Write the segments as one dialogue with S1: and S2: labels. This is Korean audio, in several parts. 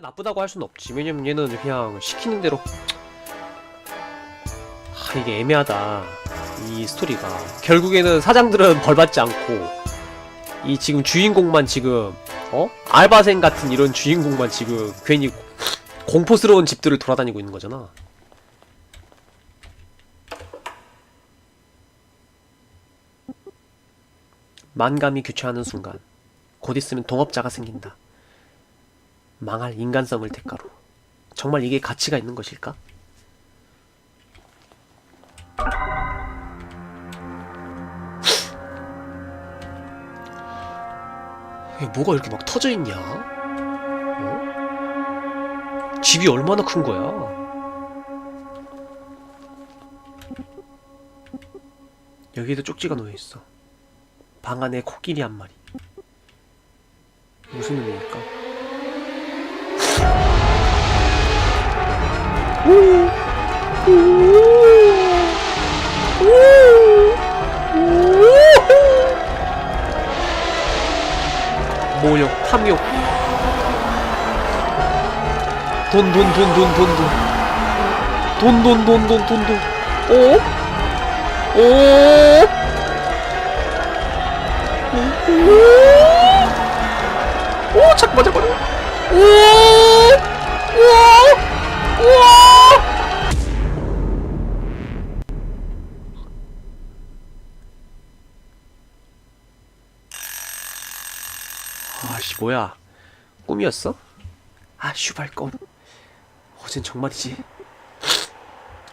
S1: 나쁘다고 할 수는 없지. 왜냐면 얘는 그냥 시키는 대로 아, 이게 애매하다. 이 스토리가 결국에는 사장들은 벌 받지 않고 이 지금 주인공만 지금 어 알바생 같은 이런 주인공만 지금 괜히 공포스러운 집들을 돌아다니고 있는 거잖아. 만감이 교차하는 순간 곧 있으면 동업자가 생긴다. 망할 인간성을 대가로 정말 이게 가치가 있는 것일까? 뭐가 이렇게 막 터져 있냐? 어? 집이 얼마나 큰 거야? 여기에도 쪽지가 놓여 있어. 방 안에 코끼리 한 마리. 무슨 의미일 모욕, 탐욕. 돈, 돈, 돈, 돈, 돈, 돈. 돈, 돈, 돈, 돈, 돈, 돈. 오? 오? 오, 잠깐만, 잠깐만. 오! 뭐야? 꿈이었어? 아 슈발 껌 어젠 정말이지?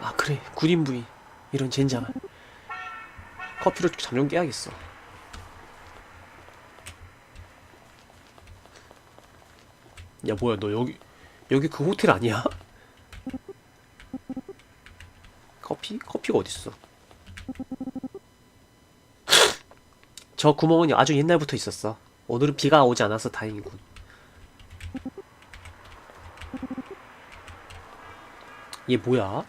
S1: 아 그래. 9인부이. 이런 젠장을 커피로 잠 좀 깨야겠어. 야 뭐야. 너 여기 여기 그 호텔 아니야? 커피? 커피가 어딨어? 저 구멍은 아주 옛날부터 있었어 오늘은 비가 오지 않아서 다행이군. 얘 뭐야?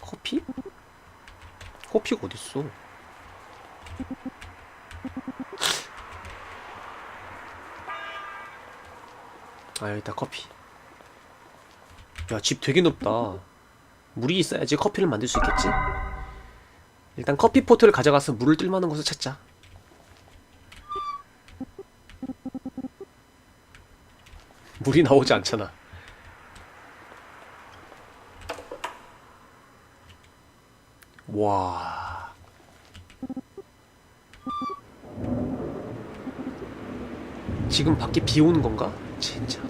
S1: 커피? 커피가 어딨어? 아 여기다 커피. 야 집 되게 높다. 물이 있어야지 커피를 만들 수 있겠지? 일단 커피 포트를 가져가서 물을 뜰 만한 곳을 찾자. 물이 나오지 않잖아. 와. 지금 밖에 비 오는 건가? 진짜.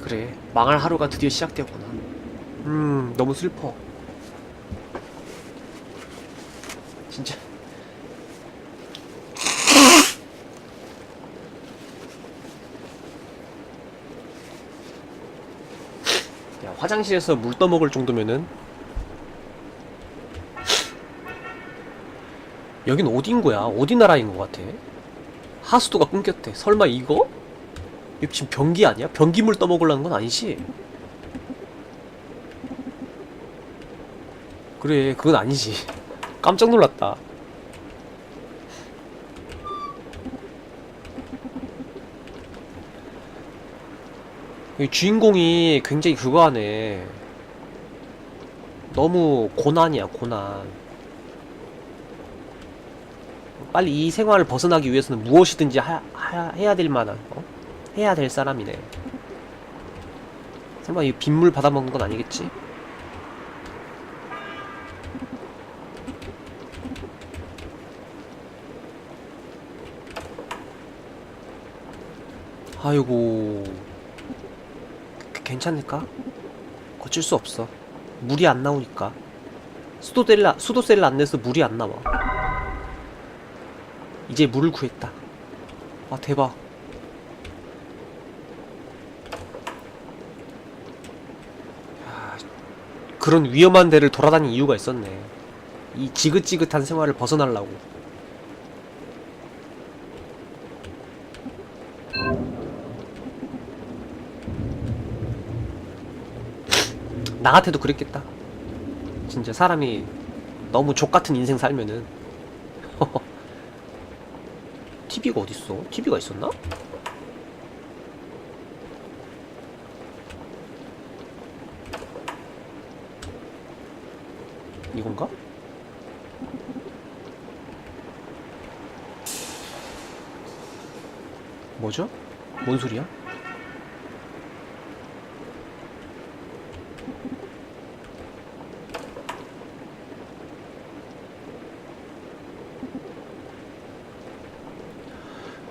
S1: 그래, 망할 하루가 드디어 시작되었구나. 음, 너무 슬퍼. 진짜. 야, 화장실에서 물 떠먹을 정도면은 여긴 어딘 거야? 어디 나라인 것 같아? 하수도가 끊겼대. 설마 이거? 이거 지금 변기 아니야? 변기물 떠먹으려는 건 아니지? 그래 그건 아니지. 깜짝 놀랐다. 이 주인공이 굉장히 그거 하네. 너무 고난이야 고난. 빨리 이 생활을 벗어나기 위해서는 무엇이든지 하, 하- 해야 될 만한 어? 해야 될 사람이네. 설마 이 빗물 받아먹는 건 아니겠지? 아이고. 그- 괜찮을까? 거칠 수 없어. 물이 안 나오니까. 수도셀을 수도셀을 안 내서 물이 안 나와. 이제 물을 구했다. 아 대박. 야, 그런 위험한 데를 돌아다닌 이유가 있었네. 이 지긋지긋한 생활을 벗어나려고 나 같아도 그랬겠다. 진짜 사람이 너무 족같은 인생 살면은 TV가 어딨어? TV가 있었나? 이건가? 뭐죠? 뭔 소리야?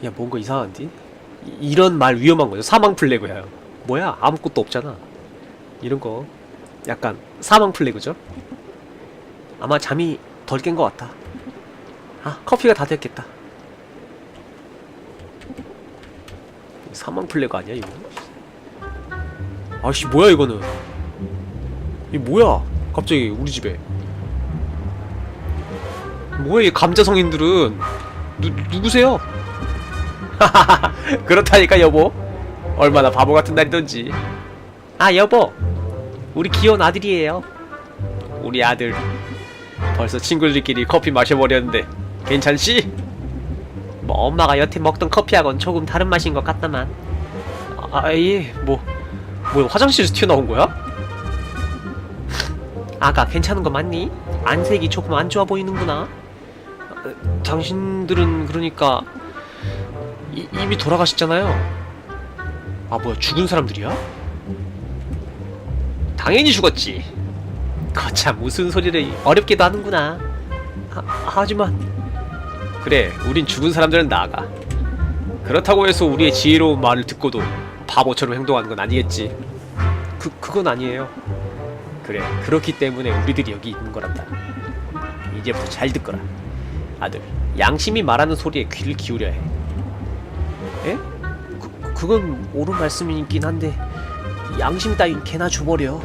S1: 야 뭔가 이상한데? 이- 이런 말 위험한 거죠. 사망 플래그야. 뭐야? 아무것도 없잖아. 이런 거. 약간 사망 플래그죠? 아마 잠이 덜 깬 것 같아. 아 커피가 다 됐겠다. 사망 플래그 아니야 이거? 아씨 뭐야 이거는? 이 뭐야? 갑자기 우리 집에. 뭐야 이 감자 성인들은? 누, 누구세요? 그렇다니까 여보. 얼마나 바보 같은 날이던지. 아 여보. 우리 귀여운 아들이에요. 우리 아들. 벌써 친구들끼리 커피 마셔버렸는데. 괜찮지? 뭐 엄마가 여태 먹던 커피하고는 조금 다른 맛인 것 같다만. 아예뭐 뭐 화장실에서 튀어나온 거야? 아가 괜찮은 거 맞니? 안색이 조금 안 좋아 보이는구나. 어, 당신들은 그러니까 이, 이미 돌아가셨잖아요. 아 뭐야 죽은 사람들이야? 당연히 죽었지. 거참 무슨 소리를 어렵게도 하는구나. 하, 하지만 그래 우린 죽은 사람들은 나아가. 그렇다고 해서 우리의 지혜로운 말을 듣고도 바보처럼 행동하는 건 아니겠지. 그 그건 아니에요. 그래 그렇기 때문에 우리들이 여기 있는 거란다. 이제부터 잘 듣거라. 아들 양심이 말하는 소리에 귀를 기울여야 해. 에? 그, 그건 옳은 말씀이긴 한데 양심 따윈 개나 줘버려.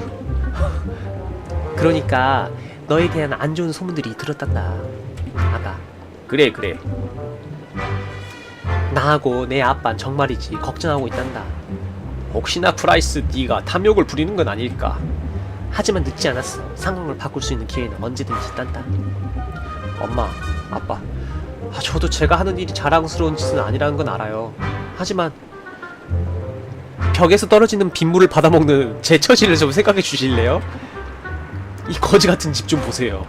S1: 그러니까 너에 대한 안 좋은 소문들이 들었단다 아가. 그래 그래. 나하고 내 아빤 정말이지 걱정하고 있단다. 혹시나 프라이스 네가 탐욕을 부리는 건 아닐까? 하지만 늦지 않았어. 상황을 바꿀 수 있는 기회는 언제든지 있단다. 엄마 아빠 아, 저도 제가 하는 일이 자랑스러운 짓은 아니라는 건 알아요. 하지만 벽에서 떨어지는 빗물을 받아먹는 제 처지를 좀 생각해 주실래요? 이 거지 같은 집 좀 보세요.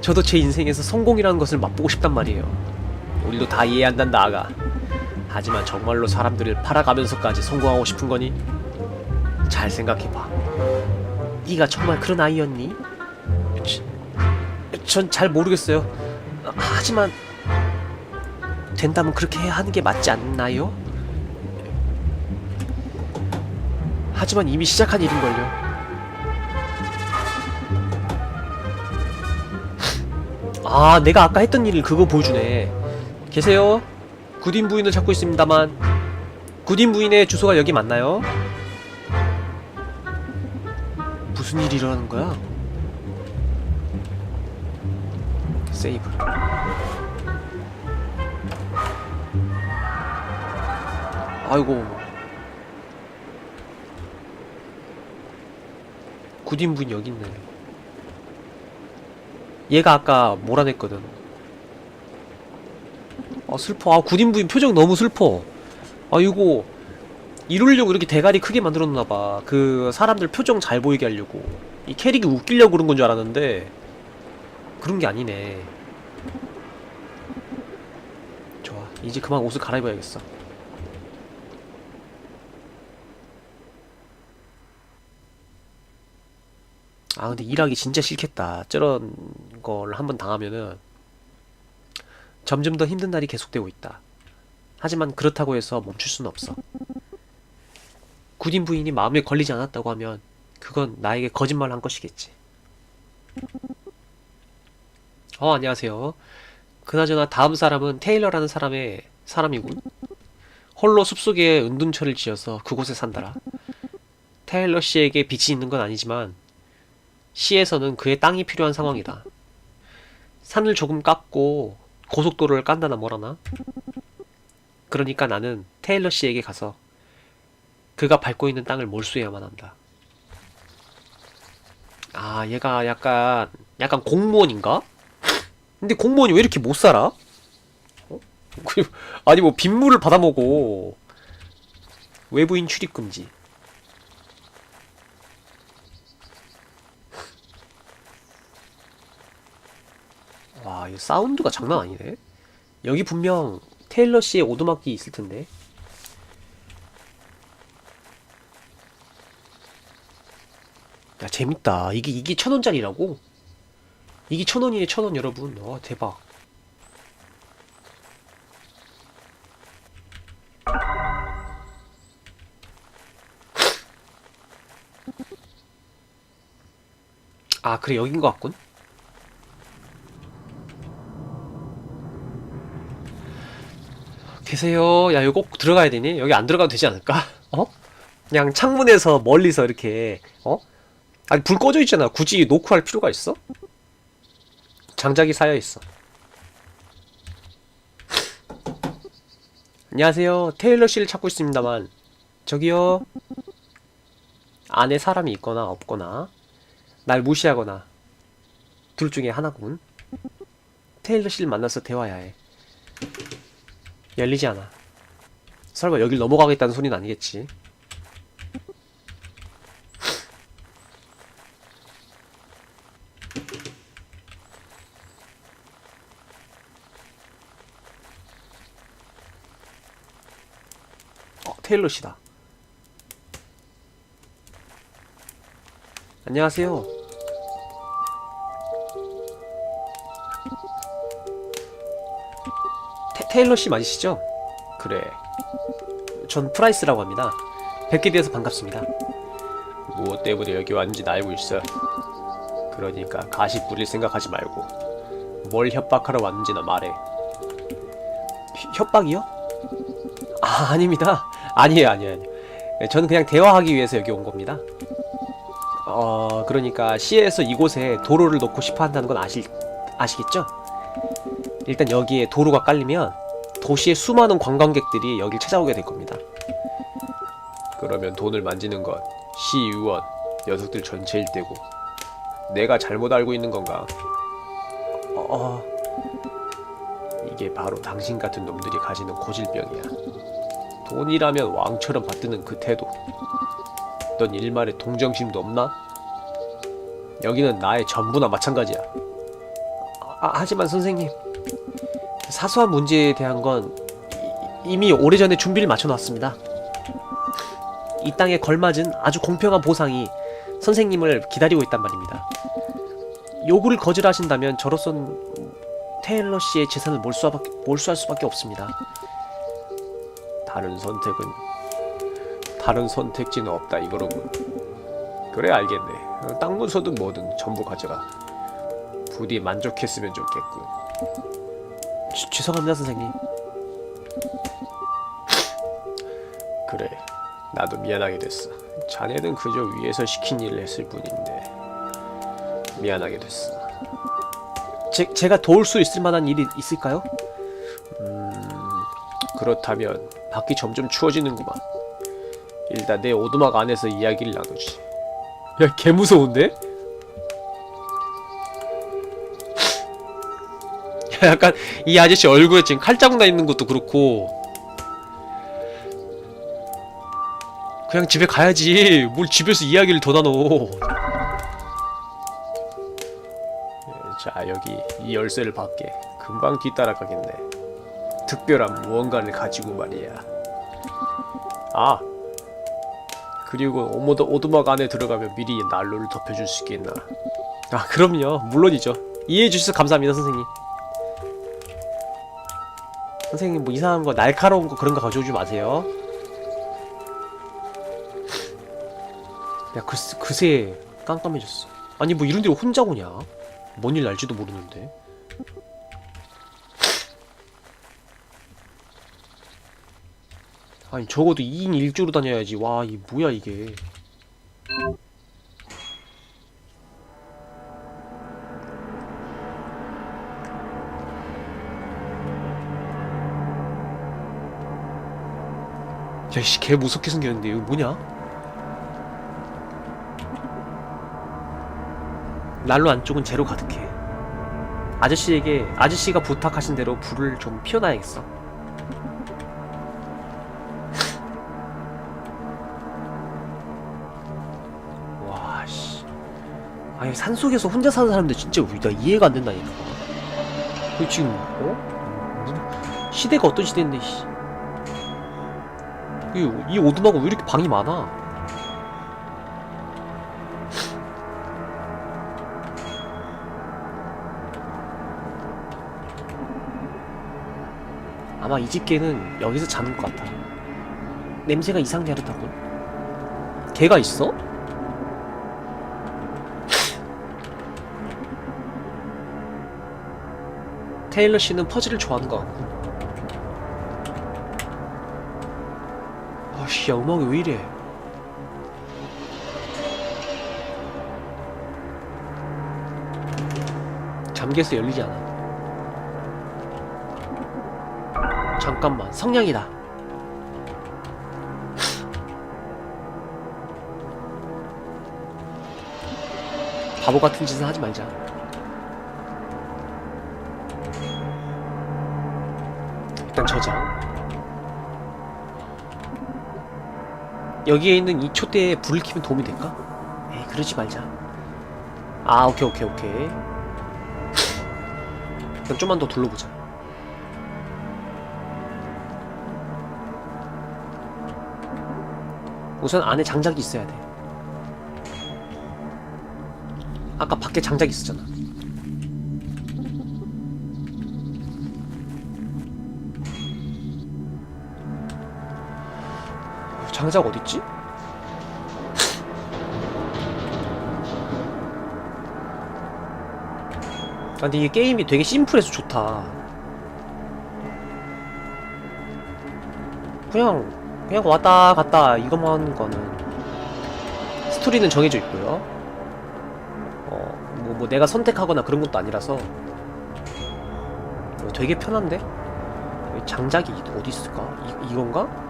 S1: 저도 제 인생에서 성공이라는 것을 맛보고 싶단 말이에요. 우리도 다 이해한단다 아가. 하지만 정말로 사람들을 팔아가면서까지 성공하고 싶은 거니? 잘 생각해봐. 네가 정말 그런 아이였니? 전 잘 모르겠어요. 하지만 된다면 그렇게 하는 게 맞지 않나요? 하지만 이미 시작한 일인걸요. 아, 내가 아까 했던 일 그거 보여주네. 계세요? 구딘 부인을 찾고 있습니다만 구딘 부인의 주소가 여기 맞나요? 무슨 일이 일어나는 거야? 세이브. 아이고. 구딘 부인 여기 있네. 얘가 아까 몰아냈거든. 아 슬퍼. 아 구딘 부인 표정 너무 슬퍼. 아 이거 이러려고 이렇게 대가리 크게 만들어 놨나봐. 그 사람들 표정 잘 보이게 하려고. 이 캐릭이 웃기려고 그런 건 줄 알았는데 그런 게 아니네. 이제 그만 옷을 갈아입어야겠어. 아, 근데 일하기 진짜 싫겠다. 저런 걸 한번 당하면은 점점 더 힘든 날이 계속되고 있다. 하지만 그렇다고 해서 멈출 수는 없어. 구딘 부인이 마음에 걸리지 않았다고 하면 그건 나에게 거짓말 한 것이겠지. 어, 안녕하세요. 그나저나 다음 사람은 테일러라는 사람의 사람이군. 홀로 숲속에 은둔처를 지어서 그곳에 산다라. 테일러 씨에게 빚이 있는 건 아니지만 시에서는 그의 땅이 필요한 상황이다. 산을 조금 깎고 고속도로를 깐다나 뭐라나? 그러니까 나는 테일러 씨에게 가서 그가 밟고 있는 땅을 몰수해야만 한다. 아, 얘가 약간 약간 공무원인가? 근데 공무원이 왜 이렇게 못 살아? 어? 그- 아니 뭐 빗물을 받아먹어 외부인 출입 금지 와, 이 사운드가 장난 아니네. 여기 분명 테일러 씨의 오두막이 있을 텐데. 야, 재밌다. 이게, 이게 천 원짜리라고? 이게 천 원이네, 천 원, 여러분. 와, 대박. 아, 그래, 여긴 것 같군. 계세요. 야, 이거 꼭 들어가야 되니? 여기 안 들어가도 되지 않을까? 어? 그냥 창문에서 멀리서 이렇게, 어? 아니, 불 꺼져 있잖아. 굳이 노크 할 필요가 있어? 장작이 쌓여 있어. 안녕하세요. 테일러 씨를 찾고 있습니다만. 저기요. 안에 사람이 있거나 없거나, 날 무시하거나, 둘 중에 하나군. 테일러 씨를 만나서 대화해야 해. 열리지 않아. 설마 여길 넘어가겠다는 소리는 아니겠지. 어, 테일러 씨다. 안녕하세요. 테, 테일러 씨 맞으시죠? 그래. 전 프라이스라고 합니다. 뵙게 되어서 반갑습니다. 무엇 때문에 여기 왔는지 알고 있어. 그러니까 가시 뿌릴 생각하지 말고 뭘 협박하러 왔는지나 말해. 휘- 협박이요? 아, 아닙니다. 아니에요, 아니에요, 아니에요. 네, 저는 그냥 대화하기 위해서 여기 온 겁니다. 어, 그러니까 시에서 이곳에 도로를 놓고 싶어 한다는 건 아시, 아시겠죠? 일단 여기에 도로가 깔리면 도시의 수많은 관광객들이 여길 찾아오게 될 겁니다. 그러면 돈을 만지는 건 시의원, 녀석들 전체일 테고 내가 잘못 알고 있는 건가? 어, 어, 이게 바로 당신 같은 놈들이 가지는 고질병이야. 돈이라면 왕처럼 받드는 그 태도. 넌 일말의 동정심도 없나? 여기는 나의 전부나 마찬가지야. 아, 하지만 선생님, 사소한 문제에 대한 건 이- 이미 오래전에 준비를 마쳐놨습니다. 이 땅에 걸맞은 아주 공평한 보상이 선생님을 기다리고 있단 말입니다. 요구를 거절하신다면 저로선 테일러 씨의 재산을 몰수하밖에, 몰수할 수밖에 없습니다. 다른 선택은 다른 선택지는 없다 이거로군. 그래 알겠네. 어, 땅 문서든 뭐든 전부 가져가. 부디 만족했으면 좋겠군. 지- 죄송합니다 선생님 그래 나도 미안하게 됐어 자네는 그저 위에서 시킨 일을 했을 뿐인데 미안하게 됐어 제, 제가 도울 수 있을 만한 일이 있을까요? 음 그렇다면 밖이 점점 추워지는구만. 일단 내 오두막 안에서 이야기를 나누지. 야 개 무서운데? 약간 이 아저씨 얼굴에 지금 칼자국 나 있는 것도 그렇고. 그냥 집에 가야지. 뭘 집에서 이야기를 더 나눠. 예, 자 여기 이 열쇠를 받게 금방 뒤따라가겠네 특별한 무언가를 가지고 말이야 아 그리고 오모도 오두막 안에 들어가면 미리 난로를 덮여줄 수 있겠나 아 그럼요 물론이죠 이해해 주셔서 감사합니다 선생님 선생님 뭐 이상한 거 날카로운 거 그런 거 가져오지 마세요. 야 글쎄, 그새 깜깜해졌어. 아니 뭐 이런 데로 혼자 오냐? 뭔 일 날지도 모르는데. 아니 적어도 2인 1조로 다녀야지. 와 이 뭐야 이게. 야이씨 개 무섭게 생겼는데 이거 뭐냐? 난로 안쪽은 재로 가득해. 아저씨에게 아저씨가 부탁하신 대로 불을 좀 피워놔야겠어. 아니 산속에서 혼자 사는 사람들 진짜 나 이해가 안 된다니까. 그 지금 어? 무- 시대가 어떤 시대인데 씨. 이, 이 오두막은 왜 이렇게 방이 많아? 아마 이 집개는 여기서 자는 것 같아. 냄새가 이상하게 하다고. 개가 있어? 테일러 씨는 퍼즐을 좋아하는 것 같고. 아씨, 야, 음악이 왜 이래? 잠겨서 열리지 않아. 잠깐만, 성냥이다. 바보 같은 짓은 하지 말자. 일단 저장. 여기에 있는 이 촛대에 불을 켜면 도움이 될까? 에이, 그러지 말자. 아, 오케이, 오케이, 오케이. 일단 좀만 더 둘러보자. 우선 안에 장작이 있어야 돼. 아까 밖에 장작이 있었잖아. 장작 어딨지? 아, 근데 이게 게임이 되게 심플해서 좋다. 그냥, 그냥 왔다 갔다 이것만 거는 스토리는 정해져 있고요. 어, 뭐, 뭐 내가 선택하거나 그런 것도 아니라서 어, 되게 편한데? 장작이 어디 있을까? 이, 이건가?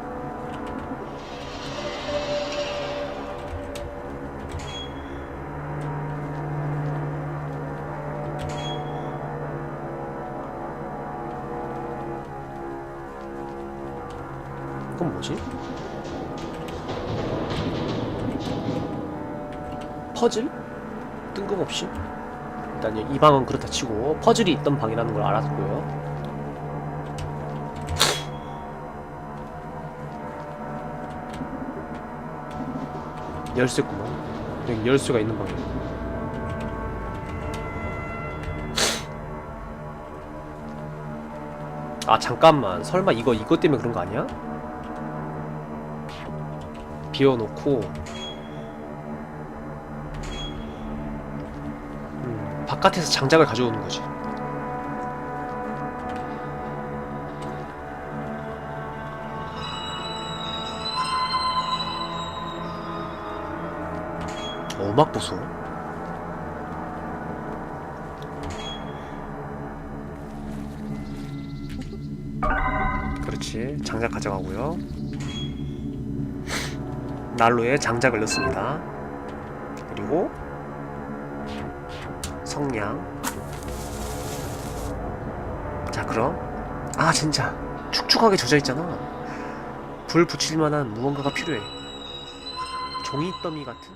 S1: 퍼즐? 뜬금없이? 일단 이 방은 그렇다 치고 퍼즐이 있던 방이라는 걸 알았고요. 열쇠구만. 여기 열쇠가 있는 방이야. 아 잠깐만 설마 이거 이것 때문에 그런 거 아니야? 비워놓고 바깥에서 장작을 가져오는 거지. 어, 음악 보소? 그렇지. 장작 가져가고요. 난로에 장작을 넣습니다. 그리고 성냥. 자, 그럼 아 진짜 축축하게 젖어 있잖아. 불 붙일 만한 무언가가 필요해. 종이 더미 같은?